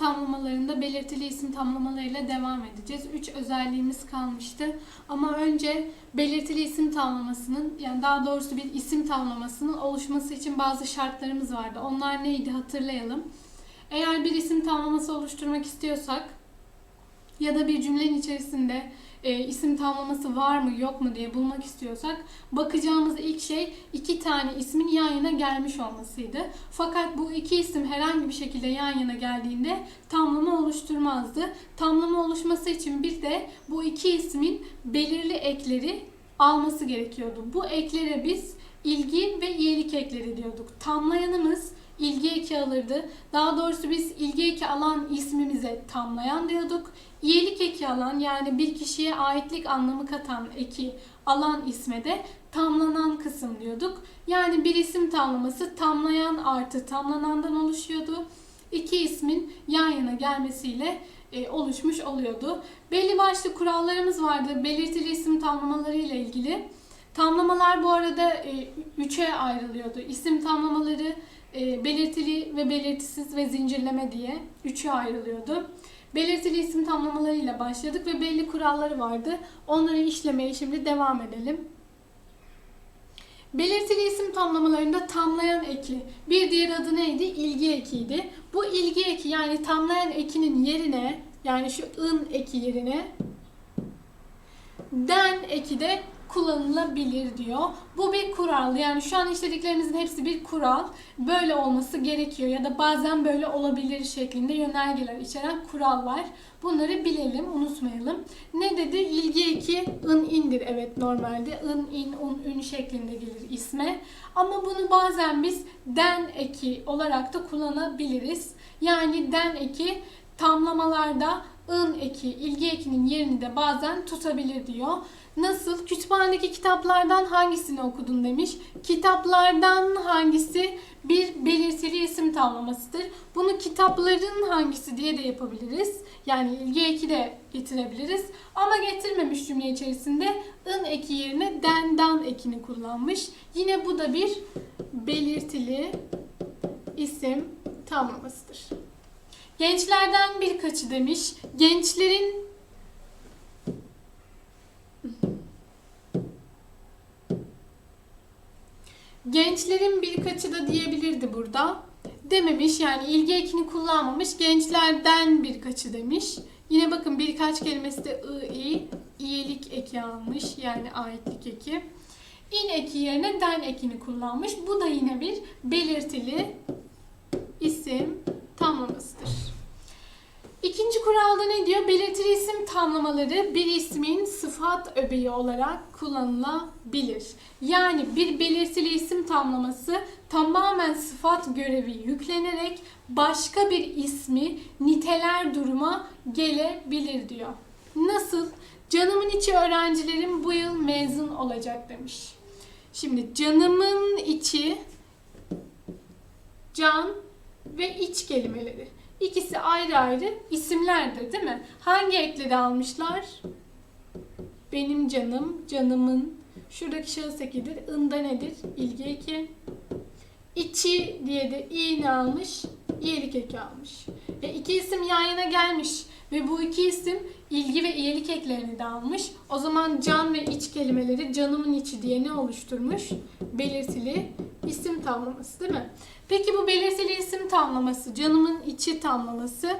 tamlamalarında belirtili isim tamlamalarıyla devam edeceğiz. Üç özelliğimiz kalmıştı. Ama önce belirtili isim tamlamasının yani daha doğrusu bir isim tamlamasının oluşması için bazı şartlarımız vardı. Onlar neydi hatırlayalım. Eğer bir isim tamlaması oluşturmak istiyorsak ya da bir cümlenin içerisinde e, isim tamlaması var mı yok mu diye bulmak istiyorsak bakacağımız ilk şey iki tane ismin yan yana gelmiş olmasıydı. Fakat bu iki isim herhangi bir şekilde yan yana geldiğinde tamlama oluşturmazdı. Tamlama oluşması için bir de bu iki ismin belirli ekleri alması gerekiyordu. Bu eklere biz ilgi ve iyilik ekleri diyorduk. Tamlayanımız ilgi eki alırdı. Daha doğrusu biz ilgi eki alan ismimize tamlayan diyorduk. İyilik eki alan yani bir kişiye aitlik anlamı katan eki alan isme de tamlanan kısım diyorduk. Yani bir isim tamlaması tamlayan artı tamlanandan oluşuyordu. İki ismin yan yana gelmesiyle e, oluşmuş oluyordu. Belli başlı kurallarımız vardı belirtili isim tamlamaları ile ilgili. Tamlamalar bu arada e, üçe ayrılıyordu. İsim tamlamaları e, belirtili ve belirtisiz ve zincirleme diye üçe ayrılıyordu. Belirtili isim tamlamalarıyla başladık ve belli kuralları vardı. Onları işlemeye şimdi devam edelim. Belirtili isim tamlamalarında tamlayan eki, bir diğer adı neydi? İlgi ekiydi. Bu ilgi eki yani tamlayan ekinin yerine, yani şu ın eki yerine den eki de kullanılabilir diyor. Bu bir kural. Yani şu an işlediklerimizin hepsi bir kural. Böyle olması gerekiyor ya da bazen böyle olabilir şeklinde yönergeler içeren kurallar. Bunları bilelim, unutmayalım. Ne dedi? İlgi eki ın indir. Evet normalde ın in un ün şeklinde gelir isme. Ama bunu bazen biz den eki olarak da kullanabiliriz. Yani den eki tamlamalarda ın eki, ilgi ekinin yerini de bazen tutabilir diyor. Nasıl? Kütüphanedeki kitaplardan hangisini okudun demiş. Kitaplardan hangisi bir belirtili isim tamlamasıdır. Bunu kitapların hangisi diye de yapabiliriz. Yani ilgi eki de getirebiliriz. Ama getirmemiş cümle içerisinde ın eki yerine den dan ekini kullanmış. Yine bu da bir belirtili isim tamlamasıdır. Gençlerden birkaçı demiş. Gençlerin Gençlerin birkaçı da diyebilirdi burada. Dememiş yani ilgi ekini kullanmamış. Gençlerden birkaçı demiş. Yine bakın birkaç kelimesi de ı, i, iyilik eki almış. Yani aitlik eki. İn eki yerine den ekini kullanmış. Bu da yine bir belirtili isim. İkinci kuralda ne diyor? Belirtili isim tamlamaları bir ismin sıfat öbeği olarak kullanılabilir. Yani bir belirtili isim tamlaması tamamen sıfat görevi yüklenerek başka bir ismi niteler duruma gelebilir diyor. Nasıl? Canımın içi öğrencilerim bu yıl mezun olacak demiş. Şimdi canımın içi can ve iç kelimeleri. İkisi ayrı ayrı isimlerdir değil mi? Hangi ekleri almışlar? Benim canım, canımın. Şuradaki şahıs ekidir. Inda nedir? İlgi eki. İçi diye de i ne almış? İyelik eki almış. E iki isim yan yana gelmiş ve bu iki isim ilgi ve iyilik eklerini de almış. O zaman can ve iç kelimeleri canımın içi diye ne oluşturmuş? Belirtili isim tamlaması değil mi? Peki bu belirtili isim tamlaması, canımın içi tamlaması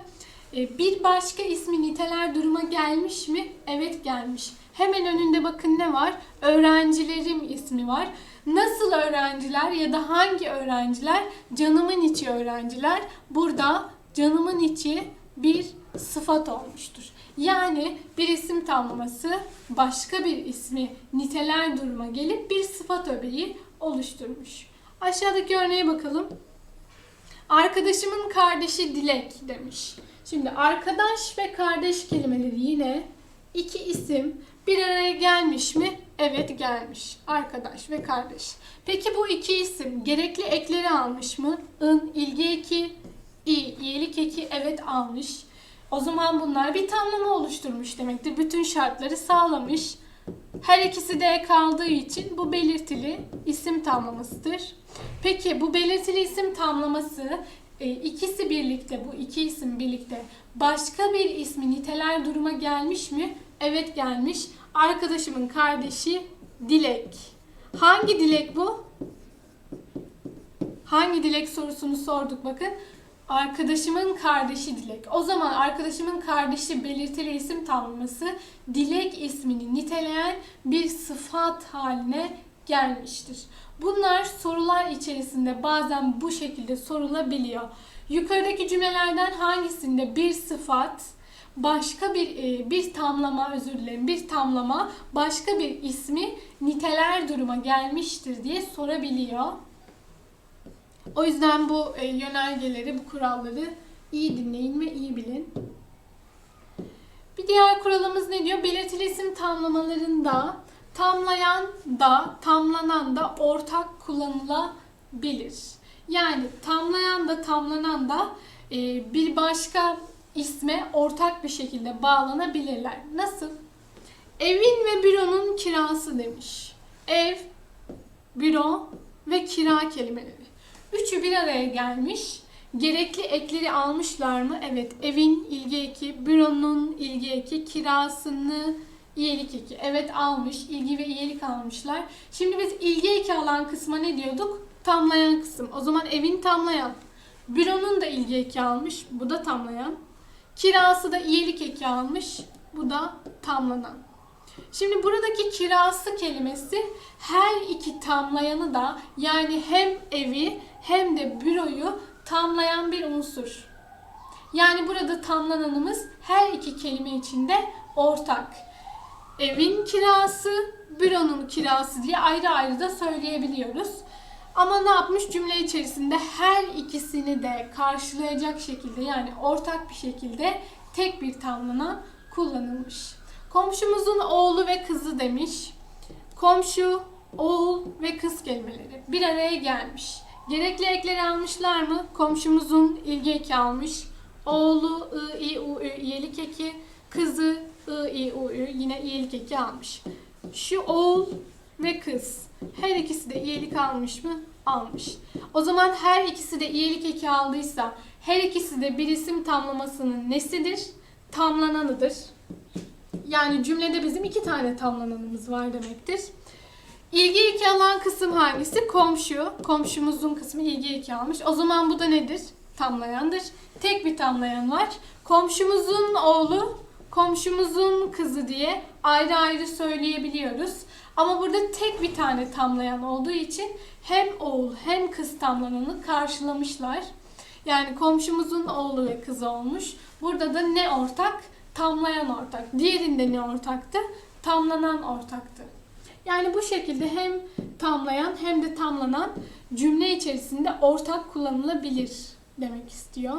e, bir başka ismi niteler duruma gelmiş mi? Evet gelmiş. Hemen önünde bakın ne var? Öğrencilerim ismi var. Nasıl öğrenciler ya da hangi öğrenciler? Canımın içi öğrenciler. Burada canımın içi bir sıfat olmuştur. Yani bir isim tamlaması başka bir ismi niteler duruma gelip bir sıfat öbeği oluşturmuş. Aşağıdaki örneğe bakalım. Arkadaşımın kardeşi Dilek demiş. Şimdi arkadaş ve kardeş kelimeleri yine iki isim bir araya gelmiş mi? Evet gelmiş. Arkadaş ve kardeş. Peki bu iki isim gerekli ekleri almış mı? In, ilgi eki, i, iyilik eki evet almış. O zaman bunlar bir tamlama oluşturmuş demektir. Bütün şartları sağlamış. Her ikisi de kaldığı için bu belirtili isim tamlamasıdır. Peki bu belirtili isim tamlaması e, ikisi birlikte bu iki isim birlikte başka bir ismi niteler duruma gelmiş mi? Evet gelmiş. Arkadaşımın kardeşi Dilek. Hangi Dilek bu? Hangi Dilek sorusunu sorduk bakın. Arkadaşımın kardeşi Dilek. O zaman arkadaşımın kardeşi belirtili isim tamlaması Dilek ismini niteleyen bir sıfat haline gelmiştir. Bunlar sorular içerisinde bazen bu şekilde sorulabiliyor. Yukarıdaki cümlelerden hangisinde bir sıfat başka bir e, bir tamlama özür dilerim bir tamlama başka bir ismi niteler duruma gelmiştir diye sorabiliyor. O yüzden bu e, yönergeleri, bu kuralları iyi dinleyin ve iyi bilin. Bir diğer kuralımız ne diyor? Belirtili isim tamlamalarında tamlayan da tamlanan da ortak kullanılabilir. Yani tamlayan da tamlanan da e, bir başka isme ortak bir şekilde bağlanabilirler. Nasıl? Evin ve büronun kirası demiş. Ev, büro ve kira kelimeleri. Üçü bir araya gelmiş. Gerekli ekleri almışlar mı? Evet. Evin ilgi eki, büronun ilgi eki, kirasını iyilik eki. Evet almış. ilgi ve iyilik almışlar. Şimdi biz ilgi eki alan kısma ne diyorduk? Tamlayan kısım. O zaman evin tamlayan. Büronun da ilgi eki almış. Bu da tamlayan. Kirası da iyilik eki almış. Bu da tamlanan. Şimdi buradaki kirası kelimesi her iki tamlayanı da yani hem evi hem de büroyu tamlayan bir unsur. Yani burada tamlananımız her iki kelime içinde ortak. Evin kirası, büronun kirası diye ayrı ayrı da söyleyebiliyoruz. Ama ne yapmış cümle içerisinde her ikisini de karşılayacak şekilde yani ortak bir şekilde tek bir tamlana kullanılmış. Komşumuzun oğlu ve kızı demiş. Komşu, oğul ve kız kelimeleri bir araya gelmiş. Gerekli ekleri almışlar mı? Komşumuzun ilgi eki almış. Oğlu I, I, U, Ü, iyilik eki. Kızı I, I, U, Ü yine iyilik eki almış. Şu oğul ve kız her ikisi de iyilik almış mı? Almış. O zaman her ikisi de iyilik eki aldıysa her ikisi de bir isim tamlamasının nesidir? Tamlananıdır. Yani cümlede bizim iki tane tamlananımız var demektir. İlgi eki alan kısım hangisi? Komşu. Komşumuzun kısmı ilgi eki almış. O zaman bu da nedir? Tamlayandır. Tek bir tamlayan var. Komşumuzun oğlu, komşumuzun kızı diye ayrı ayrı söyleyebiliyoruz. Ama burada tek bir tane tamlayan olduğu için hem oğul hem kız tamlananı karşılamışlar. Yani komşumuzun oğlu ve kızı olmuş. Burada da ne ortak? Tamlayan ortak. Diğerinde ne ortaktı? Tamlanan ortaktı. Yani bu şekilde hem tamlayan hem de tamlanan cümle içerisinde ortak kullanılabilir demek istiyor.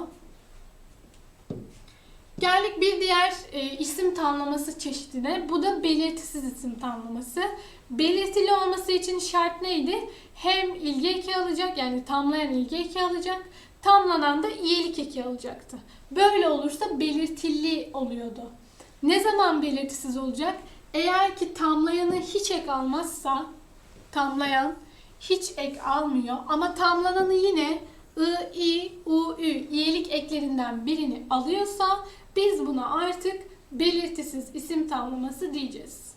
Geldik bir diğer e, isim tamlaması çeşidine. Bu da belirtisiz isim tamlaması. Belirtili olması için şart neydi? Hem ilgi eki alacak yani tamlayan ilgi eki alacak. Tamlanan da iyilik eki alacaktı. Böyle olursa belirtili oluyordu. Ne zaman belirtisiz olacak? Eğer ki tamlayanı hiç ek almazsa tamlayan hiç ek almıyor ama tamlananı yine I, I, U, Ü iyilik eklerinden birini alıyorsa biz buna artık belirtisiz isim tamlaması diyeceğiz.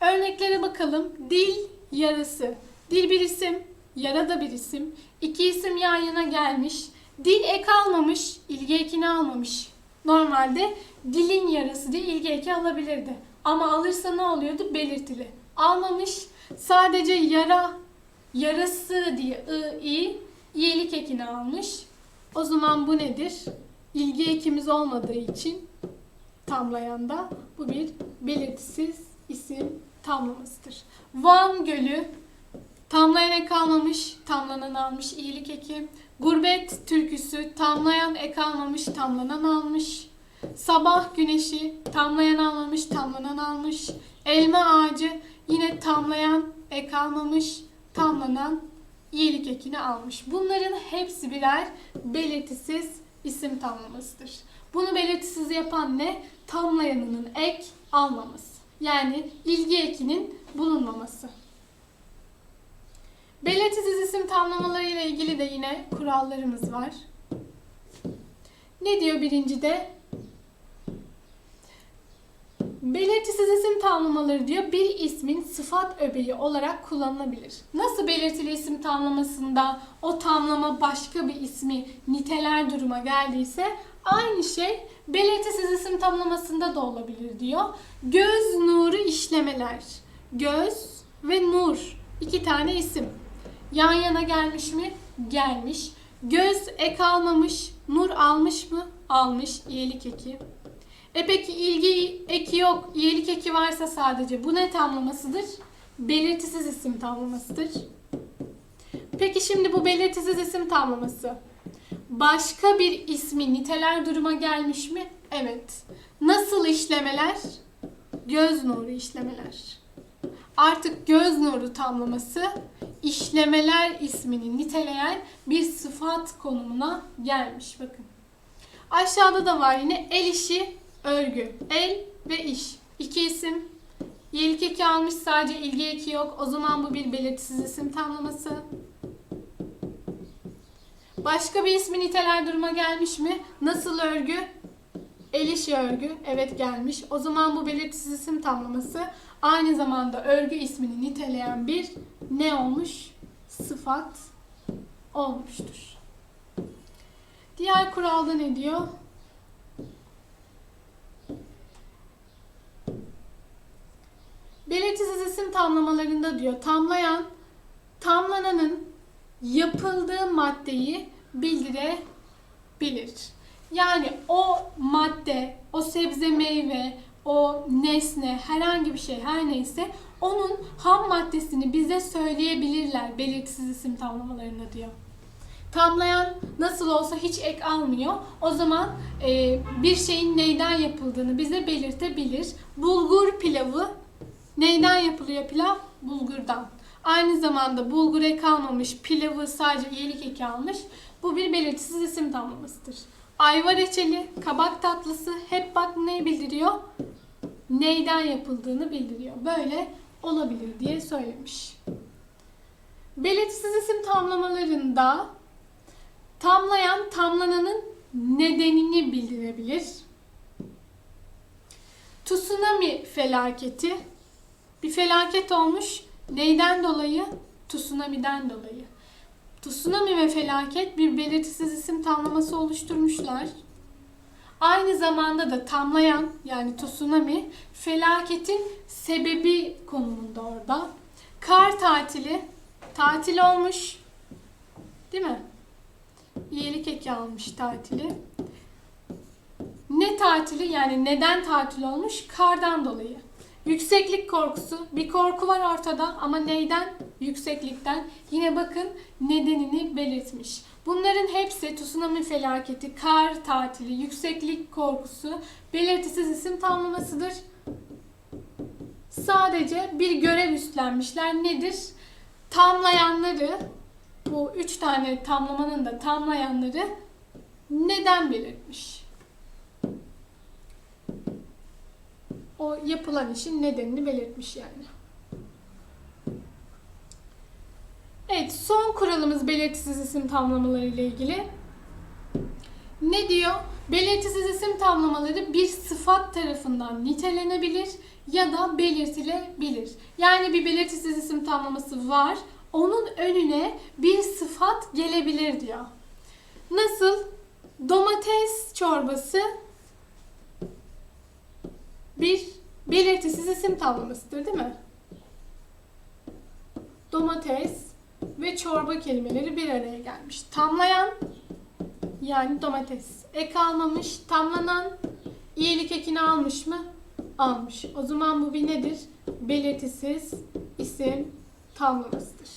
Örneklere bakalım. Dil, yarısı. Dil bir isim, yara da bir isim. İki isim yan yana gelmiş. Dil ek almamış, ilgi ekini almamış. Normalde dilin yarısı diye ilgi eki alabilirdi. Ama alırsa ne oluyordu? Belirtili. Almamış. Sadece yara, yarası diye I, I, iyilik ekini almış. O zaman bu nedir? İlgi ekimiz olmadığı için tamlayanda bu bir belirtisiz isim tamlamasıdır. Van Gölü tamlayan ek almamış, tamlanan almış iyilik eki. Gurbet türküsü tamlayan ek almamış, tamlanan almış. Sabah güneşi tamlayan almamış, tamlanan almış. Elma ağacı yine tamlayan ek almamış, tamlanan iyilik ekini almış. Bunların hepsi birer belirtisiz isim tamlamasıdır. Bunu belirtisiz yapan ne? Tamlayanının ek almaması. Yani ilgi ekinin bulunmaması. Belirtisiz isim tamlamaları ile ilgili de yine kurallarımız var. Ne diyor birincide? Belirtisiz isim tamlamaları diyor bir ismin sıfat öbeği olarak kullanılabilir. Nasıl belirtili isim tamlamasında o tamlama başka bir ismi niteler duruma geldiyse aynı şey belirtisiz isim tamlamasında da olabilir diyor. Göz nuru işlemeler. Göz ve nur iki tane isim. Yan yana gelmiş mi? Gelmiş. Göz ek almamış, nur almış mı? Almış. İyilik eki. E peki ilgi eki yok, iyilik eki varsa sadece bu ne tamlamasıdır? Belirtisiz isim tamlamasıdır. Peki şimdi bu belirtisiz isim tamlaması başka bir ismi niteler duruma gelmiş mi? Evet. Nasıl işlemeler? Göz nuru işlemeler. Artık göz nuru tamlaması işlemeler ismini niteleyen bir sıfat konumuna gelmiş. Bakın. Aşağıda da var yine el işi, örgü. El ve iş. İki isim. Yelik eki almış sadece ilgi eki yok. O zaman bu bir belirtisiz isim tamlaması. Başka bir ismi niteler duruma gelmiş mi? Nasıl örgü? El işi örgü. Evet gelmiş. O zaman bu belirtisiz isim tamlaması aynı zamanda örgü ismini niteleyen bir ne olmuş? Sıfat olmuştur. Diğer kuralda ne diyor? Belirtisiz isim tamlamalarında diyor tamlayan tamlananın yapıldığı maddeyi bildirebilir. Yani o madde, o sebze meyve, o nesne, herhangi bir şey her neyse onun ham maddesini bize söyleyebilirler belirtisiz isim tamlamalarında diyor. Tamlayan nasıl olsa hiç ek almıyor. O zaman e, bir şeyin neyden yapıldığını bize belirtebilir. Bulgur pilavı neyden yapılıyor pilav? Bulgurdan. Aynı zamanda bulgur ek almamış, pilavı sadece iyilik eki almış. Bu bir belirtisiz isim tamlamasıdır. Ayva reçeli, kabak tatlısı hep bak neyi bildiriyor? Neyden yapıldığını bildiriyor. Böyle olabilir diye söylemiş. Belirtisiz isim tamlamalarında tamlayan tamlananın nedenini bildirebilir. Tsunami felaketi bir felaket olmuş. Neyden dolayı? Tsunami'den dolayı. Tsunami ve felaket bir belirtisiz isim tamlaması oluşturmuşlar. Aynı zamanda da tamlayan yani tsunami felaketin sebebi konumunda orada. Kar tatili tatil olmuş. Değil mi? İyilik eki almış tatili. Ne tatili yani neden tatil olmuş? Kardan dolayı. Yükseklik korkusu. Bir korku var ortada ama neyden? Yükseklikten. Yine bakın nedenini belirtmiş. Bunların hepsi tsunami felaketi, kar tatili, yükseklik korkusu belirtisiz isim tamlamasıdır. Sadece bir görev üstlenmişler. Nedir? Tamlayanları, bu üç tane tamlamanın da tamlayanları neden belirtmiş? o yapılan işin nedenini belirtmiş yani. Evet, son kuralımız belirtisiz isim tamlamaları ile ilgili. Ne diyor? Belirtisiz isim tamlamaları bir sıfat tarafından nitelenebilir ya da belirtilebilir. Yani bir belirtisiz isim tamlaması var. Onun önüne bir sıfat gelebilir diyor. Nasıl? Domates çorbası bir belirtisiz isim tamlamasıdır değil mi? Domates ve çorba kelimeleri bir araya gelmiş. Tamlayan yani domates. Ek almamış, tamlanan iyilik ekini almış mı? Almış. O zaman bu bir nedir? Belirtisiz isim tamlamasıdır.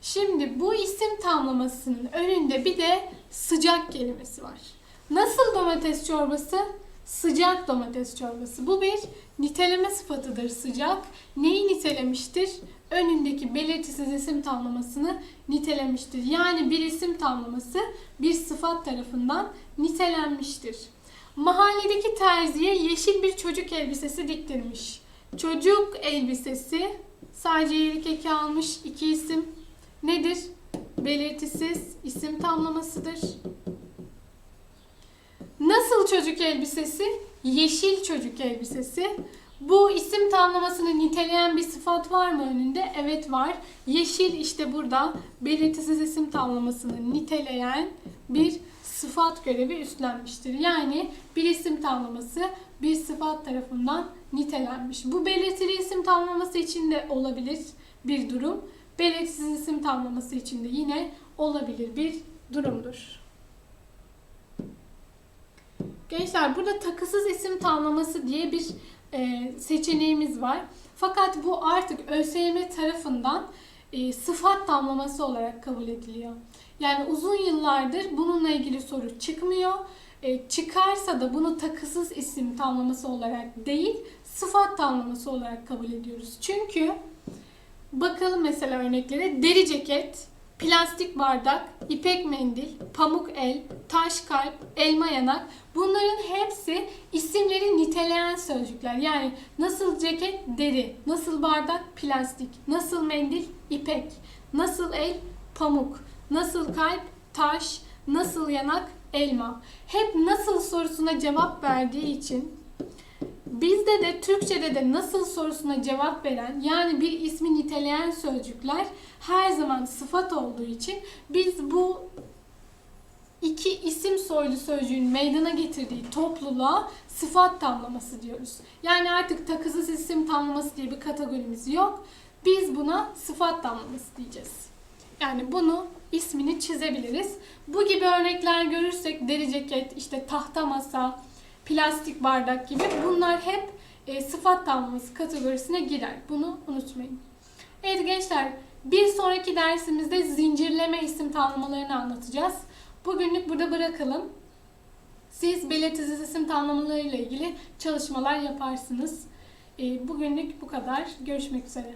Şimdi bu isim tamlamasının önünde bir de sıcak kelimesi var. Nasıl domates çorbası? Sıcak domates çorbası. Bu bir niteleme sıfatıdır sıcak. Neyi nitelemiştir? Önündeki belirtisiz isim tamlamasını nitelemiştir. Yani bir isim tamlaması bir sıfat tarafından nitelenmiştir. Mahalledeki terziye yeşil bir çocuk elbisesi diktirmiş. Çocuk elbisesi sadece iyilik eki almış iki isim. Nedir? Belirtisiz isim tamlamasıdır. Elbisesi? Yeşil çocuk elbisesi. Bu isim tamlamasını niteleyen bir sıfat var mı önünde? Evet var. Yeşil işte burada belirtisiz isim tamlamasını niteleyen bir sıfat görevi üstlenmiştir. Yani bir isim tamlaması bir sıfat tarafından nitelenmiş. Bu belirtili isim tamlaması için de olabilir bir durum. Belirtisiz isim tamlaması için de yine olabilir bir durumdur. Gençler burada takısız isim tamlaması diye bir e, seçeneğimiz var. Fakat bu artık ÖSYM tarafından e, sıfat tamlaması olarak kabul ediliyor. Yani uzun yıllardır bununla ilgili soru çıkmıyor. E, çıkarsa da bunu takısız isim tamlaması olarak değil, sıfat tamlaması olarak kabul ediyoruz. Çünkü bakalım mesela örneklere deri ceket, plastik bardak, ipek mendil, pamuk el, taş kalp, elma yanak. Bunların hepsi isimleri niteleyen sözcükler. Yani nasıl ceket deri, nasıl bardak plastik, nasıl mendil ipek, nasıl el pamuk, nasıl kalp taş, nasıl yanak elma. Hep nasıl sorusuna cevap verdiği için Bizde de Türkçe'de de nasıl sorusuna cevap veren yani bir ismi niteleyen sözcükler her zaman sıfat olduğu için biz bu iki isim soylu sözcüğün meydana getirdiği topluluğa sıfat tamlaması diyoruz. Yani artık takısız isim tamlaması diye bir kategorimiz yok. Biz buna sıfat tamlaması diyeceğiz. Yani bunu ismini çizebiliriz. Bu gibi örnekler görürsek deri ceket, işte tahta masa, plastik bardak gibi bunlar hep e, sıfat tamlaması kategorisine girer. Bunu unutmayın. Evet gençler bir sonraki dersimizde zincirleme isim tamlamalarını anlatacağız. Bugünlük burada bırakalım. Siz belirtisiz isim tamlamalarıyla ilgili çalışmalar yaparsınız. E, bugünlük bu kadar. Görüşmek üzere.